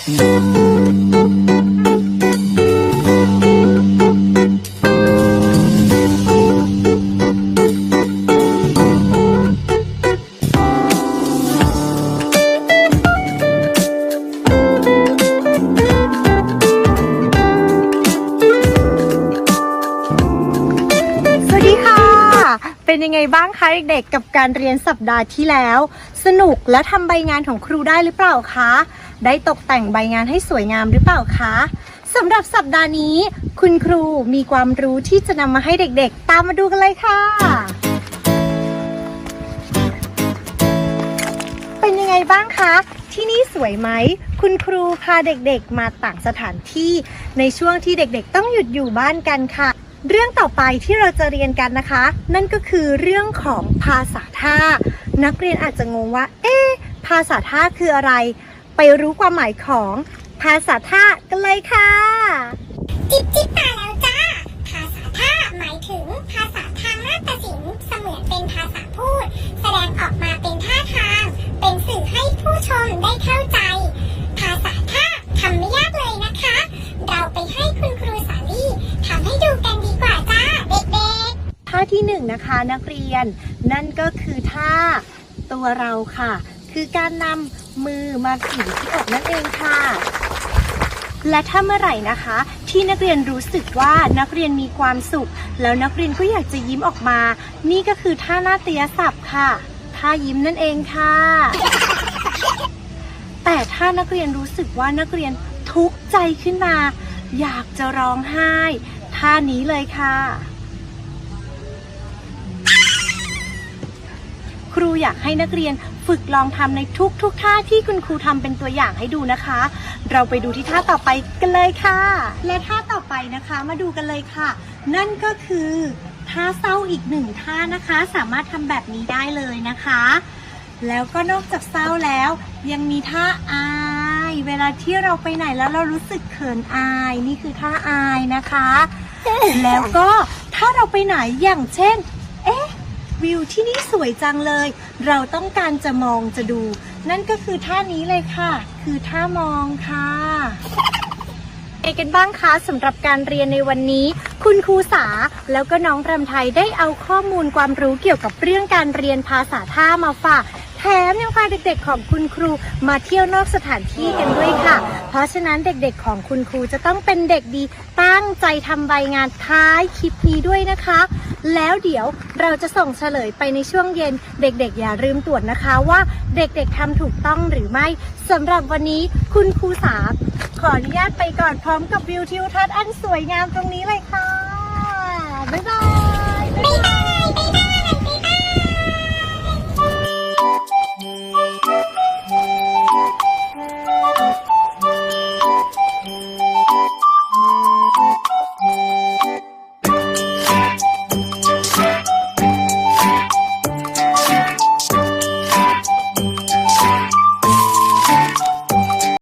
สวัสดีค่ะ เป็นยังไงบ้างคะเด็กๆ กับการเรียนสัปดาห์ที่แล้ว สนุกและทำใบงานของครูได้หรือเปล่าคะ ได้ตกแต่งใบงานให้สวยงามหรือเปล่าคะสำหรับสัปดาห์นี้ คุณครูมีความรู้ที่จะนำมาให้เด็กๆ ตามมาดูกันเลยค่ะ เป็นยังไงบ้างคะ ที่นี่สวยไหม คุณครูพาเด็กๆ มาต่างสถานที่ในช่วงที่เด็กๆ ต้องหยุดอยู่บ้านกันค่ะ เรื่องต่อไปที่เราจะเรียนกันนะคะ นั่นก็คือเรื่องของภาษาท่า นักเรียนอาจจะงงว่า เอ๊ะภาษาท่าคืออะไร ไปรู้ความหมายของภาษาท่ากันเลยค่ะ จิ๊บจิ๊บมาแล้วจ้า ภาษาท่าหมายถึงภาษาทางนาฏศิลป์เสมือนเป็นภาษาพูด แสดงออกมาเป็นท่าทาง เป็นสื่อให้ผู้ชมได้เข้าใจ ภาษาท่าทำไม่ยากเลยนะคะ เราไปให้คุณครูสาลี่ทำให้ดูกันดีกว่าจ้าเด็กๆท่าที่หนึ่งนะคะนักเรียน นั่นก็คือท่าตัวเราค่ะ คือการนำมือมาขีดที่อกนั่นเองค่ะ และถ้าเมื่อไหร่นะคะ ที่นักเรียนรู้สึกว่านักเรียนมีความสุข แล้วนักเรียนก็อยากจะยิ้มออกมา นี่ก็คือท่าหน้าเตียศัพท์ค่ะท่ายิ้มนั่นเองค่ะ แต่ถ้านักเรียนรู้สึกว่านักเรียนทุกข์ใจขึ้นมา อยากจะร้องไห้ ท่านี้เลยค่ะ ครูอยากให้นักเรียนฝึกลองทำในทุกทุกๆท่าที่คุณครูทำเป็นตัวอย่างให้ดูนะคะ เราไปดูที่ท่าต่อไปกันเลยค่ะ และท่าต่อไปนะคะมาดูกันเลยค่ะ นั่นก็คือท่าเศร้าอีกหนึ่งท่านะคะ สามารถทำแบบนี้ได้เลยนะคะ แล้วก็นอกจากเศร้าแล้ว ยังมีท่าอาย เวลาที่เราไปไหนแล้วเรารู้สึกเขินอาย นี่คือท่าอายนะคะ แล้วก็ถ้าเราไปไหนอย่างเช่น วิวที่นี่สวยจังเลย เราต้องการจะมองจะดู นั่นก็คือท่านี้เลยค่ะ คือท่ามองค่ะเอกันบ้างคะสำหรับการเรียนในวันนี้ คุณครูสาแล้วก็น้องรำไทยได้เอาข้อมูลความรู้เกี่ยวกับเรื่องการเรียนภาษาท่ามาฝากแถมยังพาเด็กๆของคุณครูมาเที่ยวนอกสถานที่กันด้วยค่ะ เพราะฉะนั้นเด็กๆของคุณครูจะต้องเป็นเด็กดีตั้งใจทำใบงานท้ายคลิปนี้ด้วยนะคะ แล้วเดี๋ยวเราจะส่งเฉลยไปในช่วงเย็น เด็กๆ อย่าลืมตรวจนะคะว่าเด็กๆทำถูกต้องหรือไม่สำหรับวันนี้คุณครูสาขออนุญาตไปก่อนพร้อมกับวิวทิวทัศน์อันสวยงามตรงนี้เลยค่ะ บ๊ายบาย